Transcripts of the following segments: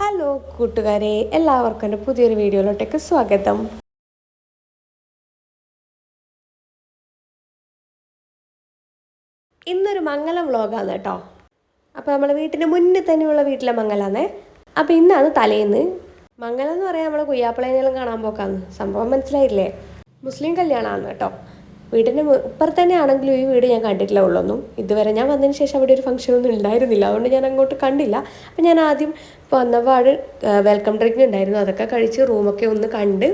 Hello കൂട്ടുകാരെ എല്ലാവർക്കും എന്റെ പുതിയൊരു വീഡിയോയിലോട്ടേക്ക് സ്വാഗതം. ഇന്നൊരു മംഗലം വ്ളോഗാണ് കേട്ടോ. അപ്പോൾ നമ്മൾ വീട്ടിന്റെ മുന്നിൽ തന്നെയുള്ള വീട്ടിലെ മംഗലാന്നേ അപ്പോൾ ഇന്നാണ് തലേന്ന്. മംഗലം എന്ന് പറയാൻ നമ്മൾ കുയ്യാപ്പിളേനെല്ലാം കാണാൻ പോക്കാന്ന്. സംഭവം മനസ്സിലായില്ലേ? മുസ്ലിം കല്യാണമാണ് കേട്ടോ. വീടിന്റെ ഇപ്പുറത്ത് തന്നെ ആണെങ്കിലും ഈ വീട് ഞാൻ കണ്ടിട്ടില്ല ഉള്ളൊന്നും. ഇതുവരെ ഞാൻ വന്നതിന് ശേഷം അവിടെ ഒരു ഫംഗ്ഷൻ ഒന്നും ഉണ്ടായിരുന്നില്ല അതുകൊണ്ട് ഞാൻ അങ്ങോട്ട് കണ്ടില്ല. അപ്പം ഞാൻ ആദ്യം വന്നപാട് വെൽക്കം ഡ്രിങ്ക് ഉണ്ടായിരുന്നു. അതൊക്കെ കഴിച്ച് റൂമൊക്കെ ഒന്ന് കണ്ട്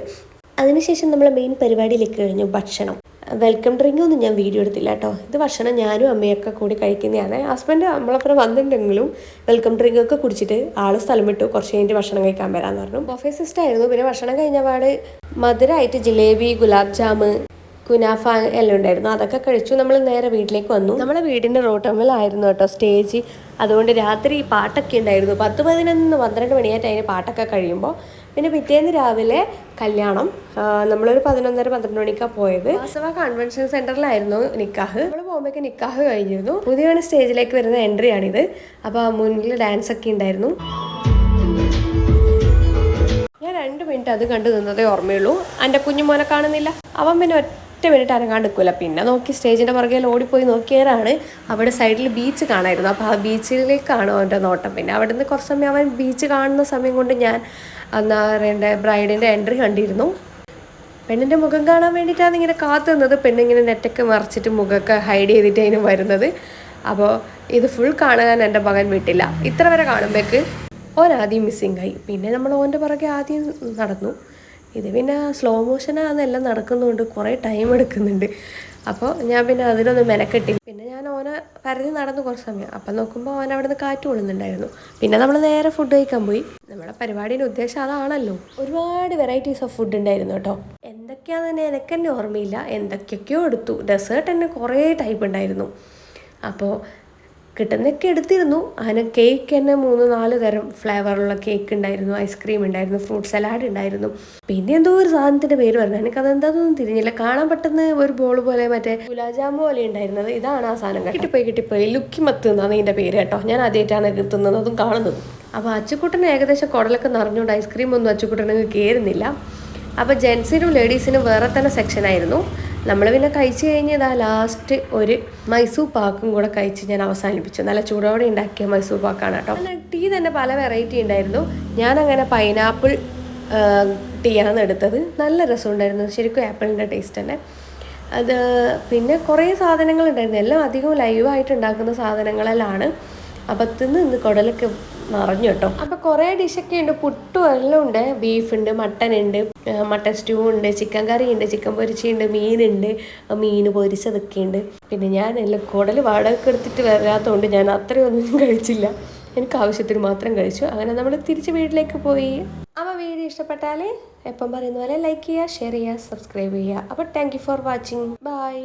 അതിനുശേഷം നമ്മൾ മെയിൻ പരിപാടിയിലേക്ക് കഴിഞ്ഞു ഭക്ഷണം. വെൽക്കം ഡ്രിങ്ക് ഒന്നും ഞാൻ വീഡിയോ എടുത്തില്ല കേട്ടോ. ഇത് ഭക്ഷണം ഞാനും അമ്മയൊക്കെ കൂടി കഴിക്കുന്നതാണ്. ഹസ്ബൻഡ് നമ്മളപ്പുറം വന്നിട്ടുണ്ടെങ്കിലും വെൽക്കം ഡ്രിങ്ക് ഒക്കെ കുടിച്ചിട്ട് ആൾ സ്ഥലം വിട്ടു. കുറച്ച് കഴിഞ്ഞിട്ട് ഭക്ഷണം കഴിക്കാൻ വരാമെന്ന് പറഞ്ഞു. ബൊഫേ സിസ്റ്റം ആയിരുന്നു. പിന്നെ ഭക്ഷണം കഴിഞ്ഞ പാട് മധുരമായിട്ട് ജിലേബി ഗുലാബ് ജാമ് കുനാഫ എല്ലാം ഉണ്ടായിരുന്നു. അതൊക്കെ കഴിച്ചു. നമ്മൾ നേരെ വീട്ടിലേക്ക് വന്നു. നമ്മളെ വീടിന്റെ റോട്ടമ്മിലായിരുന്നു കേട്ടോ. സ്റ്റേജ് അതുകൊണ്ട് രാത്രി പാട്ടൊക്കെ ഉണ്ടായിരുന്നു. പത്ത് പതിനൊന്ന് പന്ത്രണ്ട് മണിയായിട്ട് അതിന് പാട്ടൊക്കെ കഴിയുമ്പോൾ പിന്നെ പിറ്റേന്ന് രാവിലെ കല്യാണം. നമ്മളൊരു പതിനൊന്നര പന്ത്രണ്ട് മണിക്കാണ് പോയത്. വാസവ കൺവെൻഷൻ സെന്ററിലായിരുന്നു നിക്കാഹ്. നമ്മൾ പോകുമ്പോഴേക്ക് നിക്കാഹ് കഴിഞ്ഞിരുന്നു. പുതിയ സ്റ്റേജിലേക്ക് വരുന്ന എൻട്രി ആണിത്. അപ്പോൾ മുന്നിൽ ഡാൻസ് ഒക്കെ ഉണ്ടായിരുന്നു. ഞാൻ രണ്ട് മിനിറ്റ് അത് കണ്ടു നിന്നതേ ഓർമ്മയുള്ളൂ. എന്റെ കുഞ്ഞുമോനെ കാണുന്നില്ല. അവൻ പിന്നെ ഒറ്റ മിനിറ്റ് അനങ്ങാണ്ട് നിൽക്കില്ല പിന്നെ നോക്കി സ്റ്റേജിന്റെ പുറകെ ഓടിപ്പോയി നോക്കിയവരാണ് അവിടെ സൈഡിൽ ബീച്ച് കാണായിരുന്നു. അപ്പോൾ ആ ബീച്ചിലേക്കാണ് അവന്റെ നോട്ടം. പിന്നെ അവിടെ നിന്ന് കുറച്ച് സമയം അവൻ ബീച്ച് കാണുന്ന സമയം കൊണ്ട് ഞാൻ എന്താ പറയണ്ടേ ബ്രൈഡിന്റെ എൻട്രി കണ്ടിരുന്നു. പെണ്ണിന്റെ മുഖം കാണാൻ വേണ്ടിയിട്ടാണ് ഇങ്ങനെ കാത്തു നിന്നത്. പെണ്ണിങ്ങനെ നെറ്റൊക്കെ മറിച്ചിട്ട് മുഖമൊക്കെ ഹൈഡ് ചെയ്തിട്ട് വരുന്നത്. അപ്പോൾ ഇത് ഫുൾ കാണാൻ എന്റെ മകൻ വിട്ടില്ല. ഇത്ര വരെ കാണുമ്പോഴേക്ക് ഓൻ ആദ്യം മിസ്സിങ് ആയി. പിന്നെ നമ്മൾ ഓന്റെ പുറകെ ആദ്യം നടന്നു. ഇത് പിന്നെ സ്ലോ മോഷനാണ് എല്ലാം നടക്കുന്നതുകൊണ്ട് കുറേ ടൈം എടുക്കുന്നുണ്ട്. അപ്പോൾ ഞാൻ പിന്നെ അതിനൊന്ന് മെനക്കെട്ടി. പിന്നെ ഞാൻ ഓനെ പരതി നടന്നു കുറച്ച് സമയം. അപ്പം നോക്കുമ്പോൾ ഓൻ അവിടെ നിന്ന് കാറ്റ് കൊള്ളുന്നുണ്ടായിരുന്നു. പിന്നെ നമ്മൾ നേരെ ഫുഡ് കഴിക്കാൻ പോയി. നമ്മുടെ പരിപാടിയുടെ ഉദ്ദേശം അതാണല്ലോ. ഒരുപാട് വെറൈറ്റീസ് ഓഫ് ഫുഡ് ഉണ്ടായിരുന്നു കേട്ടോ. എന്തൊക്കെയാണെന്ന് തന്നെ എനിക്ക് തന്നെ ഓർമ്മയില്ല. എന്തൊക്കെയൊക്കെയോ എടുത്തു. ഡെസേർട്ട് തന്നെ കുറേ ടൈപ്പ് ഉണ്ടായിരുന്നു. അപ്പോൾ കിട്ടുന്നൊക്കെ എടുത്തിരുന്നു അങ്ങനെ കേക്ക് തന്നെ മൂന്ന് നാല് തരം ഫ്ലേവറുള്ള കേക്ക് ഉണ്ടായിരുന്നു ഐസ്ക്രീം ഉണ്ടായിരുന്നു ഫ്രൂട്ട് സലാഡ് ഉണ്ടായിരുന്നു. പിന്നെ എന്തോ ഒരു സാധനത്തിന്റെ പേര് പറഞ്ഞു. എനിക്ക് അതെന്താണെന്നൊന്നും തിരിഞ്ഞില്ല. കാണാൻ പെട്ടെന്ന് ഒരു ബോൾ പോലെ മറ്റേ ഗുലാജാമു പോലെ ഉണ്ടായിരുന്നത്. ഇതാണ് ആ സാധനം കിട്ടിപ്പോയി കിട്ടിപ്പോയി. ലുക്കി മത്ത് എന്നാണ് ഇതിന്റെ പേര് കേട്ടോ. ഞാൻ ആദ്യമായിട്ടാണ് എത്തുന്നത് അതും കാണുന്നത്. അപ്പോൾ അച്ചുക്കുട്ടന് ഏകദേശം കുടലൊക്കെ നിറഞ്ഞുകൊണ്ട് ഐസ്ക്രീം ഒന്നും അച്ചുക്കുട്ടന് കയറുന്നില്ല അപ്പോൾ ജെൻസിനും ലേഡീസിനും വേറെ തന്നെ സെക്ഷൻ ആയിരുന്നു. നമ്മൾ പിന്നെ കഴിച്ച് കഴിഞ്ഞതാ ലാസ്റ്റ് ഒരു മൈസൂർ പാക്കും കൂടെ കഴിച്ച് ഞാൻ അവസാനിപ്പിച്ചു. നല്ല ചൂടോടെ ഉണ്ടാക്കിയ മൈസൂർ പാക്കാണ് കേട്ടോ. ടീ തന്നെ പല വെറൈറ്റി ഉണ്ടായിരുന്നു. ഞാൻ അങ്ങനെ പൈനാപ്പിൾ ടീ ആണ് എടുത്തത്. നല്ല രസമുണ്ടായിരുന്നു. ശരിക്കും ആപ്പിളിന്റെ ടേസ്റ്റ് തന്നെ. അത് പിന്നെ കുറേ സാധനങ്ങളുണ്ടായിരുന്നു. എല്ലാം അധികവും ലൈവായിട്ട് ഉണ്ടാക്കുന്ന സാധനങ്ങളെല്ലാം അപ്പം തിന്ന് ഇന്ന് കുടലൊക്കെ നിറഞ്ഞു കേട്ടോ. അപ്പം കുറേ ഡിഷൊക്കെ ഉണ്ട്. പുട്ടും എല്ലാം ഉണ്ട്. ബീഫ് ഉണ്ട് മട്ടൻ ഉണ്ട് മട്ടൻ സ്റ്റൂ ഉണ്ട് ചിക്കൻ കറി ഉണ്ട് ചിക്കൻ പൊരിച്ചുണ്ട് മീനുണ്ട് മീൻ പൊരിച്ചതൊക്കെ ഉണ്ട്. പിന്നെ ഞാൻ എല്ലാം കുടൽ വാടകയ്ക്ക് എടുത്തിട്ട് വരാത്തതുകൊണ്ട് ഞാൻ അത്രയൊന്നും കഴിച്ചില്ല. എനിക്ക് ആവശ്യത്തിന് മാത്രം കഴിച്ചു. അങ്ങനെ നമ്മൾ തിരിച്ച് വീട്ടിലേക്ക് പോയി. അപ്പോൾ വീഡിയോ ഇഷ്ടപ്പെട്ടാൽ എപ്പം പറയുന്ന പോലെ ലൈക്ക് ചെയ്യുക ഷെയർ ചെയ്യുക സബ്സ്ക്രൈബ് ചെയ്യുക. അപ്പോൾ താങ്ക് ഫോർ വാച്ചിങ് ബൈ